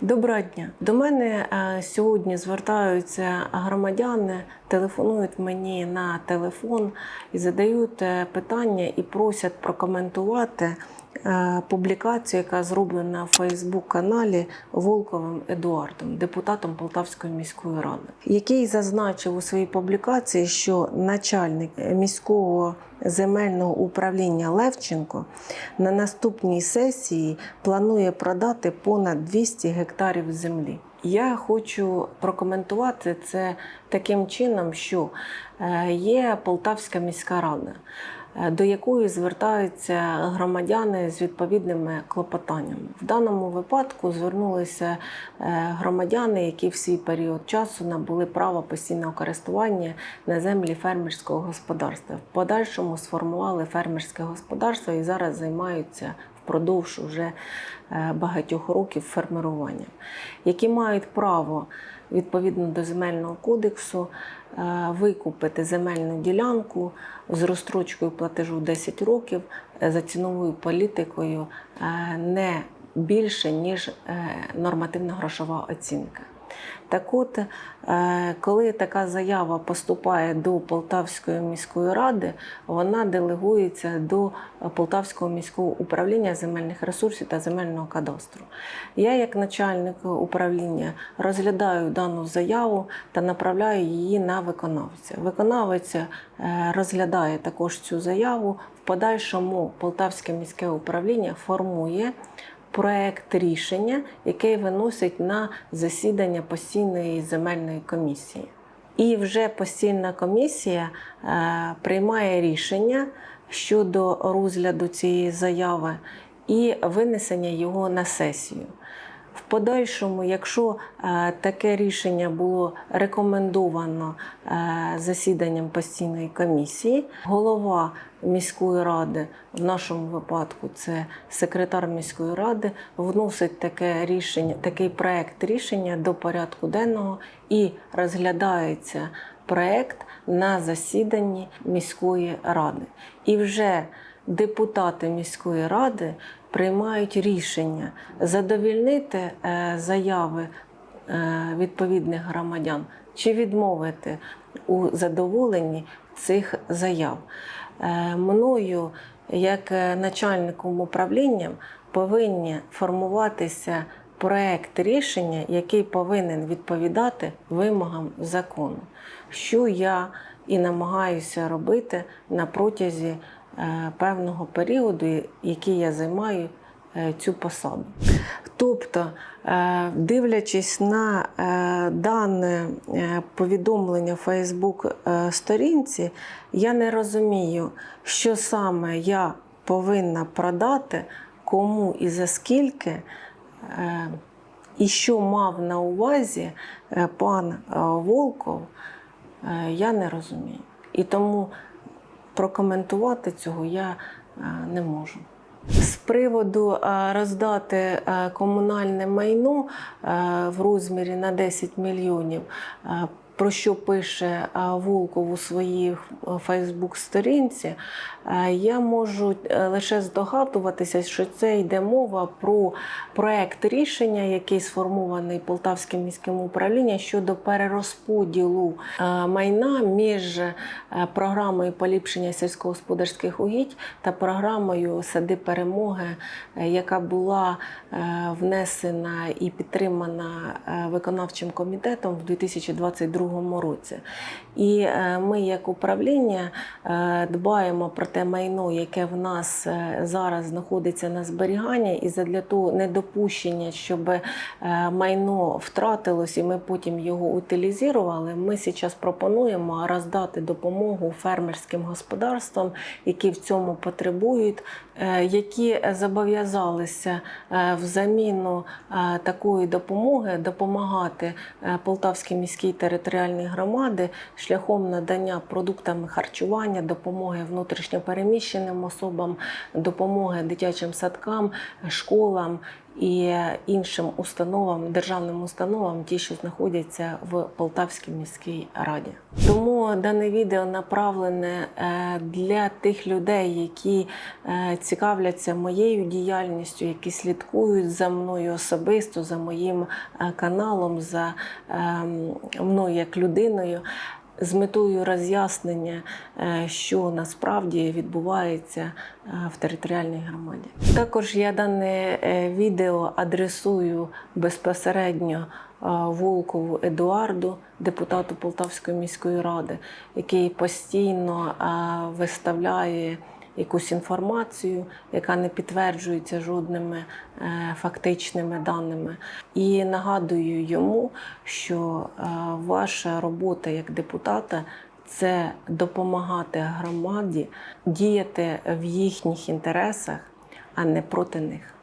Доброго дня. До мене е, сьогодні звертаються громадяни, телефонують мені на телефон і задають е, питання і просять прокоментувати публікацію, яка зроблена в Фейсбук-каналі Волковим Едуардом, депутатом Полтавської міської ради, який зазначив у своїй публікації, що начальник міського земельного управління Левченко на наступній сесії планує продати понад 200 гектарів землі. Я хочу прокоментувати це таким чином, що е, є Полтавська міська рада, е, до якої звертаються громадяни з відповідними клопотаннями. В даному випадку звернулися е, громадяни, які в свій період часу набули право постійного користування на землі фермерського господарства. В подальшому сформували фермерське господарство і зараз займаються впродовж уже е, багатьох років фермеруванням, які мають право відповідно до земельного кодексу е, викупити земельну ділянку з розстрочкою платежу 10 років е, за ціновою політикою не більше ніж нормативна грошова оцінка. Так от, е, коли така заява поступає до Полтавської міської ради, вона делегується до Полтавського міського управління земельних ресурсів та земельного кадастру. Я, як начальник управління, розглядаю дану заяву та направляю її на виконавця. Виконавець е, розглядає також цю заяву. В подальшому Полтавське міське управління формує проект рішення, який виносить на засідання постійної земельної комісії. І вже постійна комісія е, приймає рішення щодо розгляду цієї заяви і винесення його на сесію. Подальшому, якщо е, таке рішення було рекомендовано е, засіданням постійної комісії, голова міської ради, в нашому випадку це секретар міської ради, вносить таке рішення, такий проект рішення до порядку денного і розглядається проект на засіданні міської ради. І вже депутати міської ради приймають рішення задовільнити е, заяви е, відповідних громадян чи відмовити у задоволенні цих заяв. Е, Мною, як начальником управління, повинні формуватися проект рішення, який повинен відповідати вимогам закону, що я і намагаюся робити на протязі певного періоду, який я займаю е, цю посаду. Тобто, е, дивлячись на е, дане е, повідомлення в Фейсбук е, сторінці, я не розумію, що саме я повинна продати, кому і за скільки, е, і що мав на увазі е, пан е, Волков, е, я не розумію. І тому прокоментувати цього я е, не можу. З приводу е, роздати е, комунальне майно в розмірі на 10 мільйонів, про що пише Волков у своїй Фейсбук-сторінці, е, я можу е, лише здогадуватися, що це йде мова про проект рішення, який сформований Полтавським міським управлінням щодо перерозподілу е, майна між програмою поліпшення сільськогосподарських угідь та програмою Сади перемоги, яка була внесена і підтримана виконавчим комітетом в 2022 році. І е, ми, як управління, е, дбаємо про те майно, яке в нас е, зараз знаходиться на зберігання, і задля того недопущення, щоб майно втратилось, і ми потім його утилізували. Ми зараз пропонуємо роздати допомогу фермерським господарствам, які в цьому потребують, які зобов'язалися в заміну такої допомоги допомагати Полтавській міській територіальній громади шляхом надання продуктами харчування, допомоги внутрішньопереміщеним особам, допомоги дитячим садкам, школам і іншим установам, державним установам, ті, що знаходяться в Полтавській міській раді. Тому дане відео направлене е, для тих людей, які е, цікавляться моєю діяльністю, які слідкують за мною особисто, за моїм е, каналом, за ем, мною як людиною. З метою роз'яснення, е, що насправді відбувається е, в територіальній громаді. Також я дане е, відео адресую безпосередньо Волкову Едуарду, депутату Полтавської міської ради, який постійно виставляє якусь інформацію, яка не підтверджується жодними е, фактичними даними. І нагадую йому, що е, ваша робота як депутата це допомагати громаді діяти в їхніх інтересах, а не проти них.